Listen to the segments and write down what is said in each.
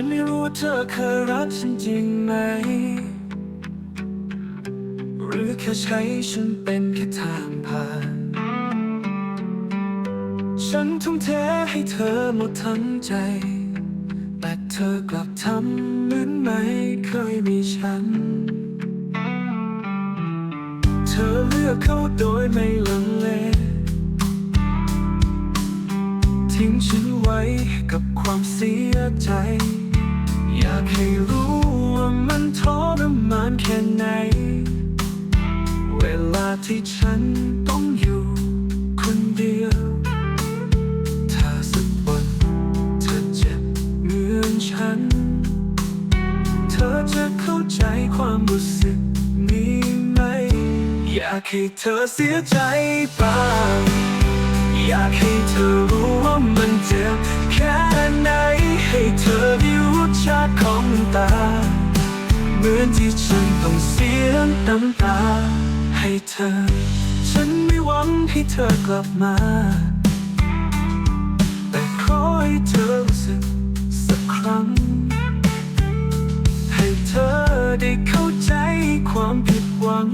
ฉันไม่รู้เคยรักฉันจริงไหม หรือแค่ใช้ฉันเป็นแค่ทางผ่าน ฉันทุ่มเทให้เธอหมดทั้งใจ แต่เธอกลับทำเหมือนไม่เคยมีฉัน เธอเลือกเขาโดยไม่ลังเลทิ้งฉันไว้กับความเสียใจ อยากให้รู้ว่ามันทรมานแค่ไหน เวลาที่ฉันต้องอยู่คนเดียว ถ้าสักวันเธอเจ็บเหมือนฉัน เธอจะเข้าใจความรู้สึกนี้ไหม อยากให้เธอเสียใจบ้าง อยากให้เธอรู้ว่ามันเจ็บ ตา เหมือนที่ฉันต้องเสียน้ำตา ให้เธอ ฉันไม่หวังให้เธอกลับมา แต่ขอให้เธอรู้สึกสักครั้ง ให้เธอได้เข้าใจความผิดหวัง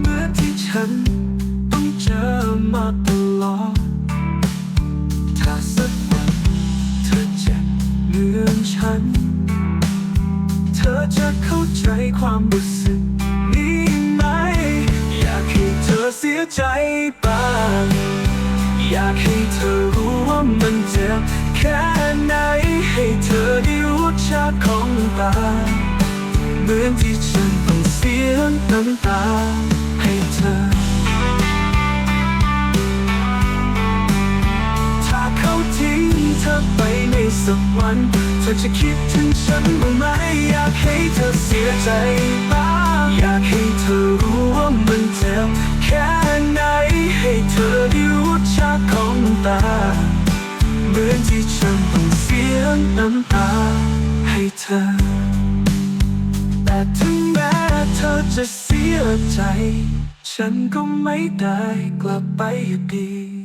เมื่อที่ฉันต้องเจอมาตลอด ฉัน เธอจะเข้าใจความรู้สึกนี้ไหม อยากให้เธอเสียใจบ้างอยากให้เธอรู้ว่ามันเจ็บแค่ไหน ให้เธอได้รู้ชาของตาเหมือนที่ฉันต้องเสียน้ำตาให้เธอ ถ้าเขาทิ้งเธอไป สักวันเธอจะคิดถึงฉันบ้างไหมอยากให้เธอเสียใจบ้างอยากให้เธอรู้ว่ามันเจ็บแค่ไหนให้เธอได้รู้ชาติของตาเหมือนที่ฉันต้องเสียน้ำตาให้เธอ แต่ถึงแม้เธอจะเสียใจ ฉันก็ไม่ได้กลับไปอยู่ดี